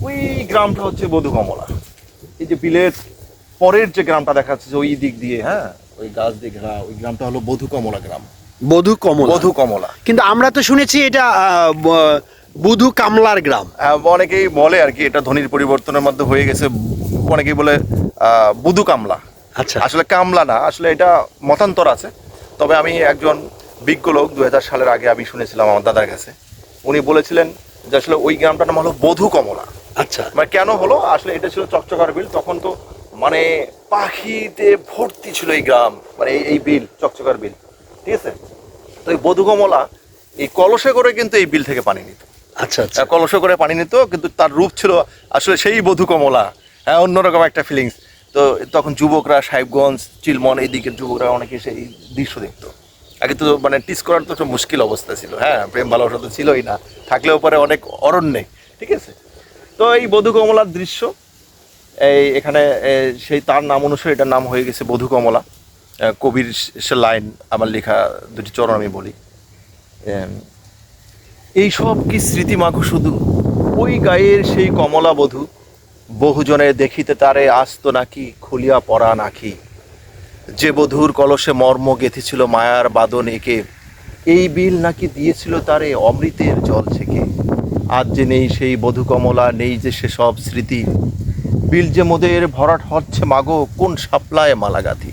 ওই গ্রামটা হচ্ছে বধু কমলা এই যে বিলের পরের যে গ্রামটা দেখা যাচ্ছে ওই দিক দিয়ে হ্যাঁ ওই গাছ দিয়ে ঘেরা ওই গ্রামটা হলো বধু কমলা গ্রাম। বধু কমলা বধু কমলা কিন্তু আমরা তো শুনেছি এটা বুধু কামলার গ্রাম। আহ, অনেকেই বলে আর কি এটা ধ্বনির পরিবর্তনের মধ্যে হয়ে গেছে অনেকেই বলে আহ, বুধু কামলা আচ্ছা। আসলে কামলা না আসলে এটা মতান্তর আছে। তবে আমি একজন বিজ্ঞ লোক দুই হাজার সালের আগে আমি শুনেছিলাম আমার দাদার কাছে। উনি বলেছিলেন যে আসলে ওই গ্রামটার নাম হলো বধু কমলা আচ্ছা। মানে কেন হলো? আসলে এটা ছিল চকচকার বিল। তখন তো মানে পাখিতে ভর্তি ছিল এই গ্রাম মানে এই- বিল চকচকার বিল। ঠিক আছে? তো এই বধু কমলা এই কলসে করে কিন্তু এই বিল থেকে পানি নিত। আচ্ছা আচ্ছা। কলসে করে পানি নিত কিন্তু তার রূপ ছিল আসলে সেই বধু কমলা হ্যাঁ অন্যরকম একটা ফিলিংস তো তখন যুবকরা সাহেবগঞ্জ চিলমন এই দিকের যুবকরা অনেকে সেই দৃশ্য দেখতো। আগে তো মানে টিস করার তো একটা মুশকিল অবস্থা ছিল। হ্যাঁ প্রেম ভালোবাসা তো ছিলই না। থাকলেও পরে অনেক অরণ্যে। ঠিক আছে? তো এই বধু কমলার দৃশ্য এই এখানে সেই তার নাম অনুসারে এটার নাম হয়ে গেছে বধু কমলা। কবির সে লাইন আমার লেখা দুটি চরণ আমি বলি। এম, এইসব কি স্মৃতি মাখো শুধু? ওই গায়ের সেই কমলা বধূ বহুজনে দেখিতে তারে আসতো নাকি খুলিয়া পড়া নাকি। যে বধূর কলসে মর্ম গেঁথেছিল মায়ার বাদন একে এই বিল নাকি দিয়েছিল তারে অমৃতের জল ছেকে। আজ যে নেই সেই বধূ কমলা নেই যে সেসব স্মৃতি। বিল যে মোদের ভরাট হচ্ছে মাগো, কোন সাপ্লায় মালাগাথি?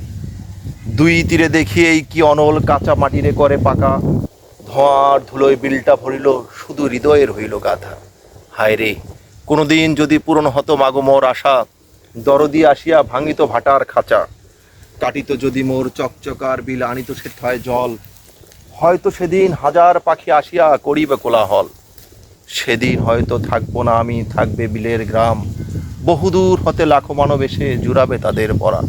দুই তীরে দেখিয়েই কি অনল কাঁচা মাটিরে করে পাকা? ধোঁয়ার ধুলোয় বিলটা ভরিল, শুধু হৃদয়ের হইল গাথা। হায় রে, কোনোদিন যদি পূরণ হতো মাগো মোর আশা, দরদি আসিয়া ভাঙিত ভাটার খাঁচা। কাটিত যদি মোর চকচকার বিল, আনিত সেথায় জল। হয়তো সেদিন হাজার পাখি আসিয়া করিবে কোলাহল। সেদিন হয়তো থাকব না আমি, থাকবে বিলের গ্রাম। বহুদূর হতে লাখো মানব এসে জুড়াবে তাদের পরা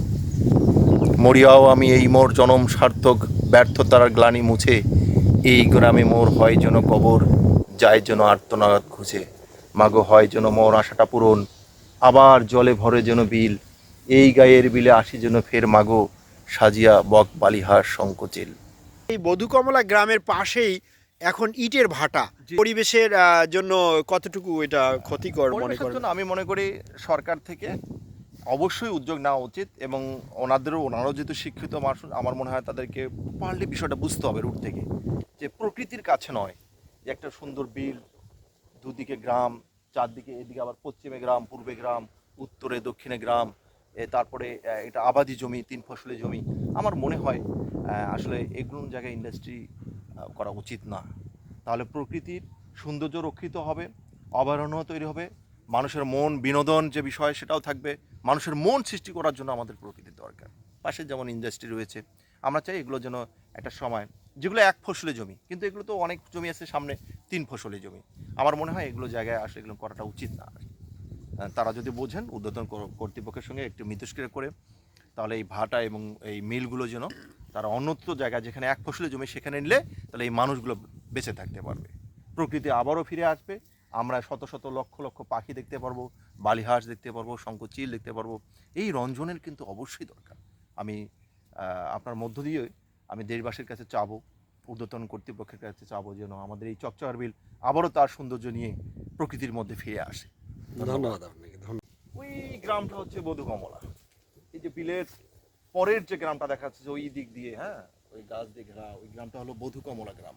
মরিয়াও আমি এই মোর জনম সার্থক, ব্যর্থতার গ্লানি মুছে, এই গ্রামে মোর হয় যেন কবর, যায় যেন আর্তনাদ খুঁজে মাগো হয় যেন মোর আশাটা পূরণ, আবার জলে ভরে যেন বিল, এই গায়ের বিলে আসি যেন ফের মাগো, সাজিয়া বক বালিহার সংকোচিল এই বধু কমলা গ্রামের পাশেই এখন ইটের ভাটা। পরিবেশের জন্য কতটুকু এটা ক্ষতিকর মনে করেন? আমি মনে করি সরকার থেকে অবশ্যই উদ্যোগ নেওয়া উচিত এবং ওনাদেরও ওনারাও যেহেতু শিক্ষিত মানুষ আমার মনে হয় তাদেরকে পারলে বিষয়টা বুঝতে হবে রুট থেকে। যে প্রকৃতির কাছে নয় যে একটা সুন্দর বিল দুদিকে গ্রাম চারদিকে এদিকে আবার পশ্চিমে গ্রাম পূর্বে গ্রাম উত্তরে দক্ষিণে গ্রাম এ তারপরে এটা আবাদি জমি তিন ফসলি জমি। আমার মনে হয় আসলে এগুলো জায়গায় ইন্ডাস্ট্রি করা উচিত না। তাহলে প্রকৃতির সৌন্দর্য রক্ষিত হবে, অভয়ারণ্য তৈরি হবে, মানুষের মন, বিনোদন যে বিষয় সেটাও থাকবে, মানুষের মন সৃষ্টি করার জন্য আমাদের প্রকৃতির দরকার। পাশে যেমন ইন্ডাস্ট্রি রয়েছে, আমরা চাই এগুলো যেন একটা সময়, যেগুলো এক ফসলি জমি, কিন্তু এগুলো তো অনেক জমি আছে সামনে তিন ফসলি জমি। আমার মনে হয় এগুলো জায়গায় আসলে এগুলো করাটা উচিত না। তারা যদি বোঝেন উদ্বোধন কর- কর্তৃপক্ষের সঙ্গে একটু মিতস্ক্রিয়া করে, তাহলে এই ভাটা এবং এই মিলগুলো যেন তারা অন্যত্র জায়গা যেখানে এক ফসলি জমি সেখানে নিলে তাহলে এই মানুষগুলো বেঁচে থাকতে পারবে। প্রকৃতি আবারও ফিরে আসবে। আমরা শত শত লক্ষ লক্ষ পাখি দেখতে পারব বালিহাঁস দেখতে পারব শঙ্কচিল দেখতে পারব। এই রঞ্জনের কিন্তু অবশ্যই দরকার। আমি আপনার মধ্য দিয়ে আমি দেশবাসীর কাছে চাবো ঊর্ধ্বতন কর্তৃপক্ষের কাছে চাবো যেন আমাদের এই চকচকার বিল আবারও তার সৌন্দর্য নিয়ে প্রকৃতির মধ্যে ফিরে আসে। ধন্যবাদ আপনাকে ধন্যবাদ। ওই গ্রামটা হচ্ছে বধু কমলা এই যে বিলের পরের যে গ্রামটা দেখাচ্ছে, যে ওই দিক দিয়ে হ্যাঁ? ওই গাছ দিয়ে ঘেরা, ওই গ্রামটা হলো বধু কমলা গ্রাম।